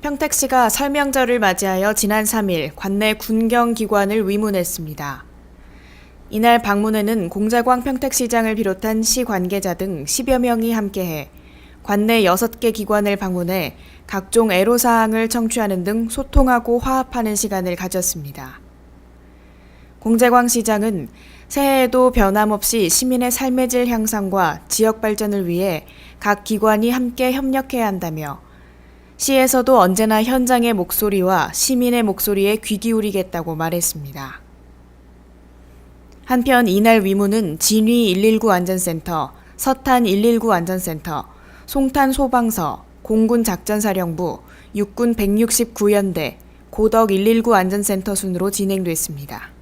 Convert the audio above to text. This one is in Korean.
평택 시가 설명절을 맞이하여 지난 3일 관내 군경기관을 위문했습니다. 이날 방문에는 공자광 평택시장을 비롯한 시 관계자 등 10여 명이 함께해 관내 6개 기관을 방문해 각종 애로사항을 청취하는 등 소통하고 화합하는 시간을 가졌습니다. 공재광 시장은 새해에도 변함없이 시민의 삶의 질 향상과 지역 발전을 위해 각 기관이 함께 협력해야 한다며 시에서도 언제나 현장의 목소리와 시민의 목소리에 귀 기울이겠다고 말했습니다. 한편 이날 위문은 진위 119 안전센터, 서탄 119 안전센터, 송탄 소방서, 공군 작전사령부, 육군 169연대, 고덕 119 안전센터 순으로 진행됐습니다.